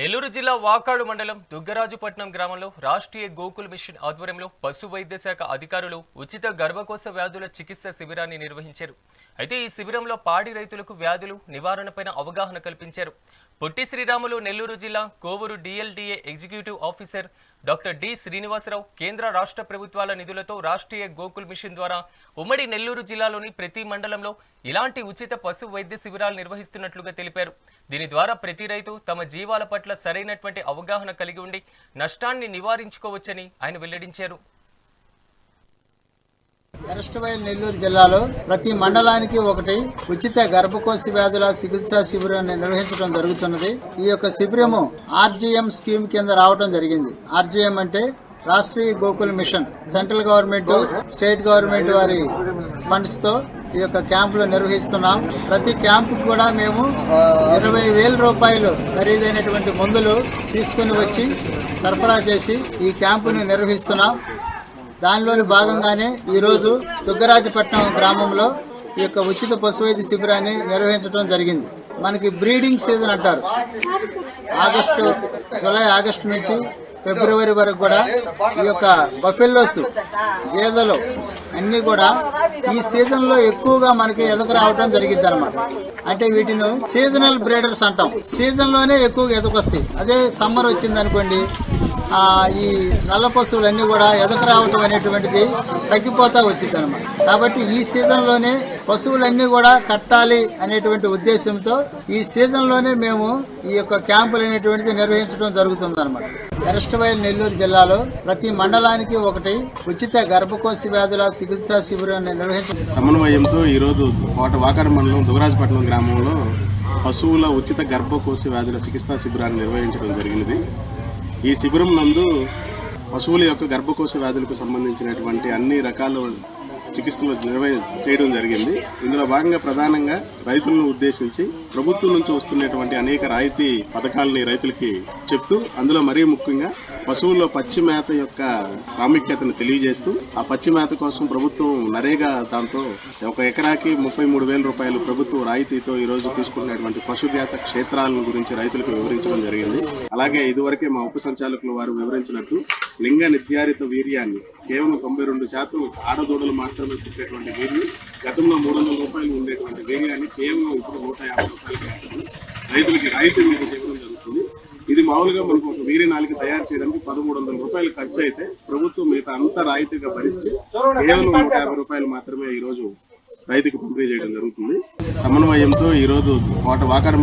నెల్లూరు జిల్లా వాకాడు మండలం దుగ్గరాజుపట్నం గ్రామంలో రాష్ట్రీయ గోకుల్ మిషన్ ఆధ్వర్యంలో పశు వైద్య శాఖ అధికారులు ఉచిత గర్భకోశ వ్యాధుల చికిత్స శిబిరాన్ని నిర్వహించారు. అయితే ఈ శిబిరంలో పాడి రైతులకు వ్యాధులు నివారణపైన అవగాహన కల్పించారు. పొట్టి శ్రీరాములు నెల్లూరు జిల్లా Kovur DLDA executive officer doctor D Srinivasarao కేంద్ర రాష్ట్ర ప్రభుత్వాల నిధులతో రాష్ట్రీయ గోకుల్ మిషన్ ద్వారా ఉమ్మడి నెల్లూరు జిల్లాలోని ప్రతి మండలంలో ఇలాంటి ఉచిత పశు వైద్య శిబిరాలు నిర్వహిస్తున్నట్లుగా తెలిపారు. దీని ద్వారా ప్రతి రైతు తమ జీవాల పట్ల సరైనటువంటి అవగాహన కలిగి ఉండి నష్టాన్ని నివారించుకోవచ్చని ఆయన వెల్లడించారు. ఎరస్టవైల్ నెల్లూరు జిల్లాలో ప్రతి మండలానికి ఒకటి ఉచిత గర్భకోశ వ్యాధుల చికిత్సా శిబిరాన్ని నిర్వహించడం జరుగుతున్నది. ఈ యొక్క శిబిరము ఆర్జీఎం స్కీమ్ కింద రావడం జరిగింది. ఆర్జీఎం అంటే Rashtriya Gokul mission. Central government state government వారి ఫండ్స్తో ఈ యొక్క క్యాంపులు నిర్వహిస్తున్నాం. ప్రతి క్యాంపు కూడా మేము ఇరవై వేల రూపాయలు ఖరీదైనటువంటి మందులు తీసుకుని వచ్చి సరఫరా చేసి ఈ క్యాంపును నిర్వహిస్తున్నాం. దానిలోని భాగంగానే ఈరోజు దుగ్గరాజపట్నం గ్రామంలో ఈ యొక్క ఉచిత పశువైద్య శిబిరాన్ని నిర్వహించడం జరిగింది. మనకి బ్రీడింగ్ సీజన్ అంటారు. ఆగస్టు జూలై ఆగస్టు నుంచి ఫిబ్రవరి వరకు కూడా ఈ యొక్క బఫెల్లోస్ గేదెలు అన్నీ కూడా ఈ సీజన్లో ఎక్కువగా మనకి ఎదుగు రావడం జరిగింది అనమాట అంటే వీటిని సీజనల్ బ్రీడర్స్ అంటాం. సీజన్లోనే ఎక్కువగా ఎదకొస్తాయి. అదే సమ్మర్ వచ్చింది అనుకోండి ఈ నల్ల పశువులన్నీ కూడా ఎదకు రావటం అనేటువంటిది తగ్గిపోతా వచ్చింది అనమాట కాబట్టి ఈ సీజన్లోనే పశువులన్నీ కూడా కట్టాలి అనేటువంటి ఉద్దేశంతో ఈ సీజన్లోనే మేము ఈ యొక్క క్యాంపులు అనేటువంటిది నిర్వహించడం జరుగుతుంది అనమాట ఎరస్టవైల్ నెల్లూరు జిల్లాలో ప్రతి మండలానికి ఒకటి ఉచిత గర్భకోశ వ్యాధుల చికిత్సా శిబిరాన్ని నిర్వహించడం సమన్వయంతో ఈరోజు కోట వాకాడ మండలం దుగరాజపట్నం గ్రామంలో పశువుల ఉచిత గర్భకోశ వ్యాధుల చికిత్సా శిబిరాన్ని నిర్వహించడం జరిగినది. ఈ శిబిరం నందు పశువుల యొక్క గర్భకోశ వ్యాధులకు సంబంధించినటువంటి అన్ని రకాల చికిత్సలు చేయడం జరిగింది. ఇందులో భాగంగా ప్రధానంగా రైతులను ఉద్దేశించి ప్రభుత్వం నుంచి వస్తున్నటువంటి అనేక రాయితీ పథకాలని రైతులకి చెప్తూ అందులో మరీ ముఖ్యంగా పశువుల్లో పచ్చి మేత యొక్క ప్రాముఖ్యతను తెలియజేస్తూ ఆ పచ్చి మేత కోసం ప్రభుత్వం నరేగా దాంతో ఒక ఎకరాకి ముప్పై మూడు వేల రూపాయలు ప్రభుత్వం రాయితీతో ఈ రోజు తీసుకున్నటువంటి పశుజాత క్షేత్రాలను గురించి రైతులకు వివరించడం జరిగింది. అలాగే ఇదివరకే మా ఉప సంచాలకులు వారు వివరించినట్టు లింగ నిర్ధారిత వీర్యాన్ని కేవలం తొంభై రెండు శాతం ఆడదూడలు మాత్రమే పుట్టేటువంటి వేరియు గతంలో మూడు వందల రూపాయలు ఉండేటువంటి వేరియాన్ని కేవలం ఇప్పుడు నూట యాభై రూపాయలకి రైతులకి రాయితీ మీద చేయడం జరుగుతుంది. ఇది మామూలుగా మనకు ఒక వీరి నాలుగు తయారు చేయడానికి పదమూడు వందల రూపాయలు ఖర్చు అయితే ప్రభుత్వం మిగతా అంతా రాయితీగా భరిస్తే కేవలం నూట యాభై రూపాయలు మాత్రమే ఈ రోజు రైతుకు పంపిణీ చేయడం జరుగుతుంది. సమన్వయంతో ఈ రోజు కోట వాకాడ